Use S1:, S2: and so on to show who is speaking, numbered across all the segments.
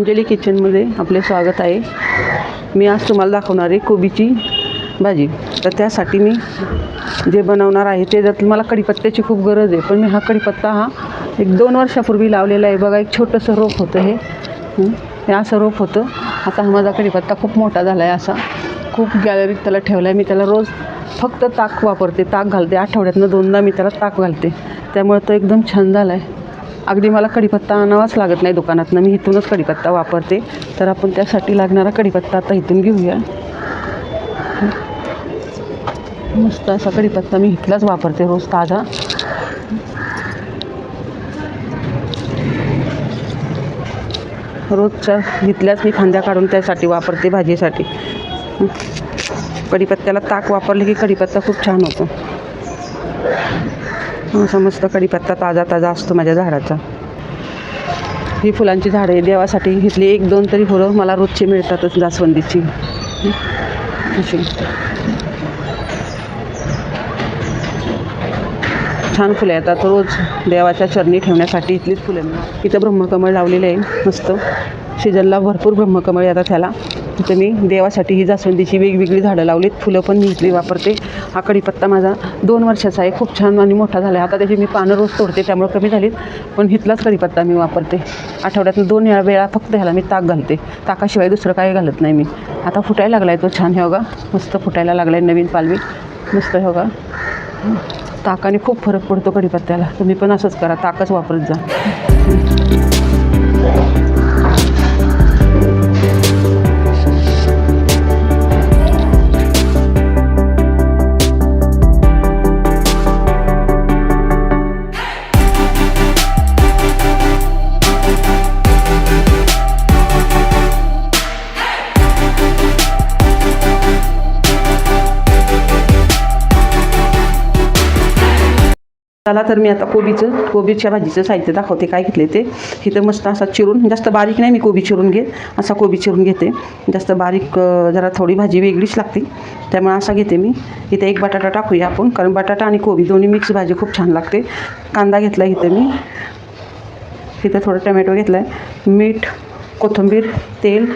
S1: अंजली किचनमध्ये आपले स्वागत आहे. मी आज तुम्हाला दाखवणार आहे कोबीची भाजी. तर त्यासाठी मी जे बनवणार आहे ते जर मला कढीपत्त्याची खूप गरज आहे पण मी हा कढीपत्ता हा एक दोन वर्षापूर्वी लावलेला आहे. बघा एक छोटंसं रोप होतं हे. हे? असं रोप होतं. आता हा माझा कढीपत्ता खूप मोठा झाला आहे असा. खूप गॅलरीत त्याला ठेवला आहे मी त्याला रोज फक्त ताक वापरते. ताक घालते. आठवड्यातनं दोनदा मी त्याला ताक घालते. त्यामुळे तो एकदम छान झाला आहे अगदी मला कढीपत्ता आणावाच लागत नाही दुकानातनं. मी इथूनच कढीपत्ता वापरते. तर आपण त्यासाठी लागणारा कढीपत्ता आता इथून घेऊया. मस्त असा कढीपत्ता मी इथलाच वापरते रोज ताजा. रोजच्या इथल्याच मी फांद्या काढून त्यासाठी वापरते भाजीसाठी. कढीपत्त्याला ताक वापरले की कढीपत्ता खूप छान होतो. समस्त कढीपत्ता ताजा ताजा असतो माझ्या झाडाचा. ही फुलांची झाडं आहे देवासाठी घेतली. एक दोन तरी फुलं मला रोजची मिळतातच जास्वंदीची. अशी. छान फुलं येतात रोज देवाच्या चरणी ठेवण्यासाठी इथलीच फुलं इथं ब्रह्मकमळ लावलेलं आहे. मस्त. सीजनला भरपूर ब्रह्मकमळ येतात ह्याला. इथं मी देवासाठी ही जास्वंदीची वेगवेगळी झाडं लावलीत. फुलं पण मी इथली वापरते. हा कढीपत्ता माझा दोन वर्षाचा आहे. खूप छान आणि मोठा झाला आहे. आता त्याची मी पानं रोज तोडते त्यामुळे कमी झालीत. पण इथलाच कढीपत्ता मी वापरते. आठवड्यातून दोन वेळा वेळा फक्त ह्याला मी ताक घालते. ताकाशिवाय दुसरं काही घालत नाही मी. आता फुटायला लागला आहे तो छान हे बघा. मस्त फुटायला लागला आहे नवीन पालवी. मस्त हे बघा. ताकाने खूप फरक पडतो कढीपत्त्याला. तुम्ही पण असंच करा. ताकच वापरत जा. चला तर मी आता कोबीचं कोबीच्या भाजीचं साहित्य दाखवते काय घेतले ते. इथं मस्त असा चिरून जास्त बारीक नाही मी कोबी चिरून घेत असा कोबी चिरून घेते. जास्त बारीक जरा थोडी भाजी वेगळीच लागते. त्यामुळे असा घेते मी. इथे एक बटाटा टाकूया आपण कारण बटाटा आणि कोबी दोन्ही मिक्स भाजी खूप छान लागते. कांदा घेतला इथं मी. इथं थोडं टमॅटो घेतला आहे मीठ कोथिंबीर तेल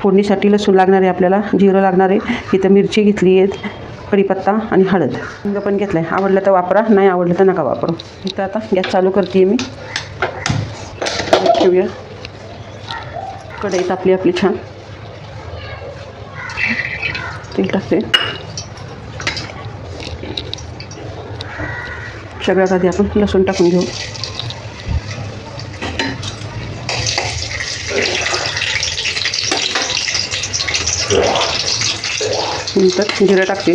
S1: फोडणीसाठी लसूण लागणार आहे आपल्याला जिरं लागणार आहे. इथं मिरची घेतली आहे कढीपत्ता आणि हळद. हिंग पण घेतलं आहे आवडलं तर वापरा नाही आवडलं तर नका वापरू. इथं आता गॅस चालू करते मी. ठेवूया. कढईत आपली आपली छान. तेल टाकते. सगळ्यात आधी आपण लसूण टाकून घेऊ. नंतर जिरं टाकते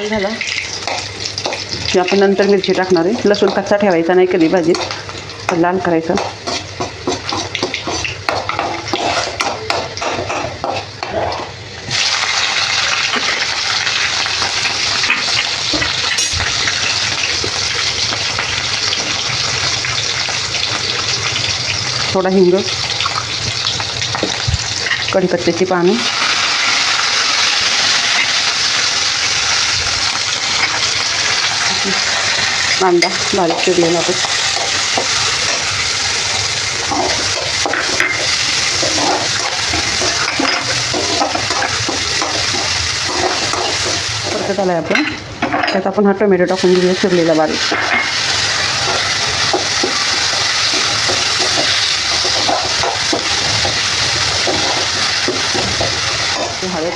S1: हे झालं. की आपण नंतर मिरची टाकणार आहे. लसूण कच्चा ठेवायचा नाही कधी भाजीत. तर लाल करायचा. थोडा हिंग. कढीपत्त्याची पाने. कांदा बारीक चिरलेला तो परत आला आहे आपण. त्यात आपण हा टोमॅटो टाकून घेऊया चिरलेला बारीक. हळद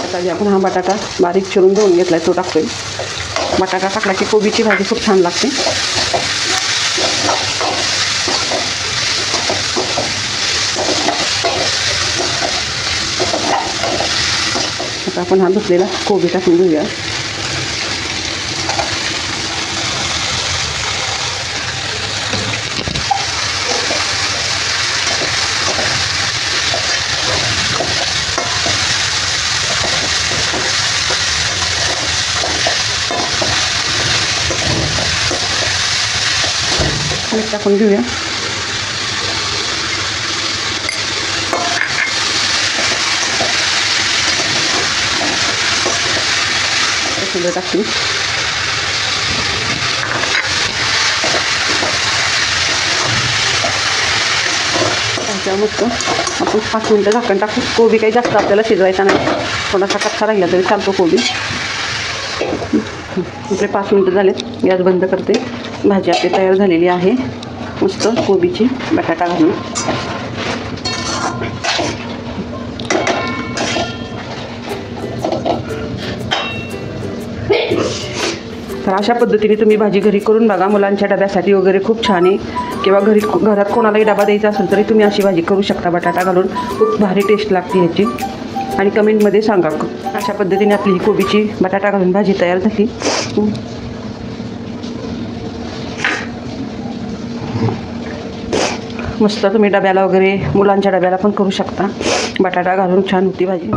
S1: आता जे आपण हा बटाटा बारीक चिरून धुवून घेतला तो टाकतोय. बटाटा टाकला की कोबीची भाजी खूप छान लागते. आता आपण हा धुतलेला कोबी टाकून घेऊया. मीठ टाकून घेऊया. टाकू मस्त. आपण पाच मिनटं झाकण टाकू कोबी काही जास्त आपल्याला शिजवायचा नाही. थोडासा कच्चा राहिला तरी चालतो कोबी. आपले पाच मिनटं झालेत. गॅस बंद करते. भाजी आपली तयार झालेली आहे. मस्त कोबीची बटाटा घालून. तर अशा पद्धतीने तुम्ही भाजी घरी करून बघा. मुलांच्या डब्यासाठी वगैरे खूप छान आहे. किंवा घरी घरात कोणालाही डबा द्यायचा असेल तरी तुम्ही अशी भाजी करू शकता. बटाटा घालून खूप भारी टेस्ट लागते ह्याची. आणि कमेंटमध्ये सांगा. अशा पद्धतीने आपली ही कोबीची बटाटा घालून भाजी तयार झाली. मस्त तुम्ही डब्याला वगैरे मुलांच्या डब्याला पण करू शकता. बटाटा घालून छान होती भाजी.